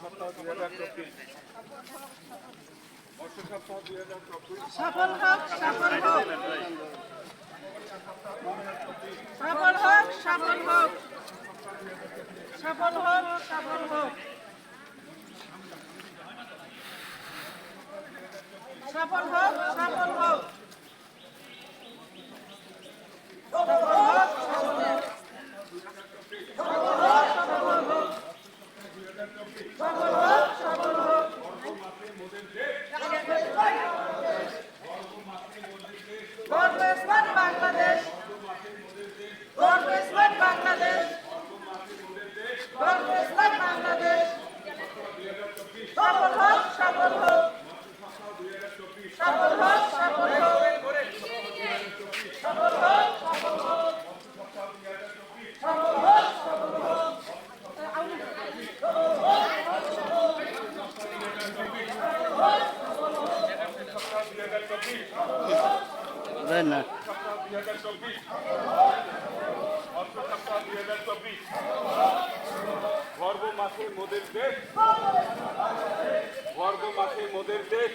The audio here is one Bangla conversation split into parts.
সপ্তাহ দুই হাজার চব্বিশ মৎস্য সপ্তাহ দুই হাজার চব্বিশ সফল হোক সফল হোক। সফল হোক সফল হোক। সফল হোক সফল হোক। সফল হোক সফল হোক। Fight! চব্বিশ গর্ব মাসে মোদের দেশ গর্ব মাসে মোদের দেশ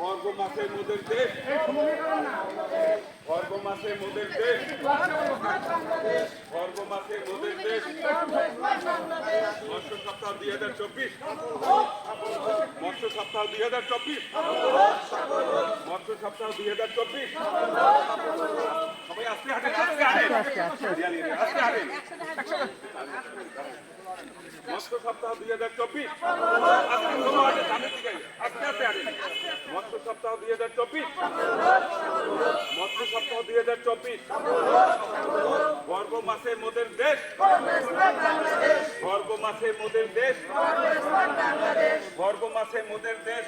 গর্ব মাসে মোদের দেশ গর্ব মাসে মোদের দেশ গর্ব মাসে মোদের দেশ মৎস্য সপ্তাহ দুই হাজার চব্বিশ। মৎস্য সপ্তাহ দুই হাজার চব্বিশ। সপ্তাহ দুই হাজার চব্বিশ। সবাই আস্তে হাঁটেন আস্তে হাঁটেন। মৎস্য সপ্তাহ দুই হাজার চব্বিশ। আস্তে আস্তে হাঁটেন। মৎস্য সপ্তাহ দুই হাজার চব্বিশ। মৎস্য সপ্তাহ দুই হাজার চব্বিশ। গর্ব মাসে মোদের দেশ। গর্ব মাসে মোদের দেশ। গর্ব মাসে মোদের দেশ।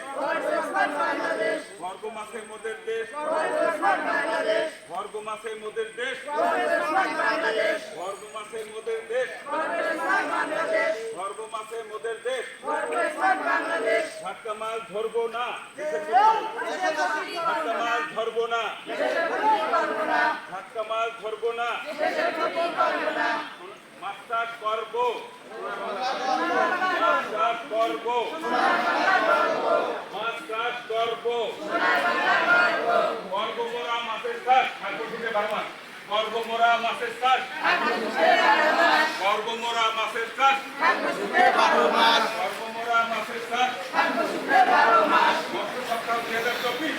গর্ব মাসে মোদের দেশ। গর্ব মাসে মোদের দেশ। গর্ব মাসে মোদের দেশ। গর্ব মাসে মোদের দেশ। ধাক্কা মাল ধরবো না। ধাক্কা মাল ধরবো না। ধাক্কা মাল ধরবো না। বারমান করব মোরা মাছের চাষ। করব মোরা মাছের চাষ। করব মোরা মাছের চাষ। গত সপ্তাহ দুই হাজার চব্বিশ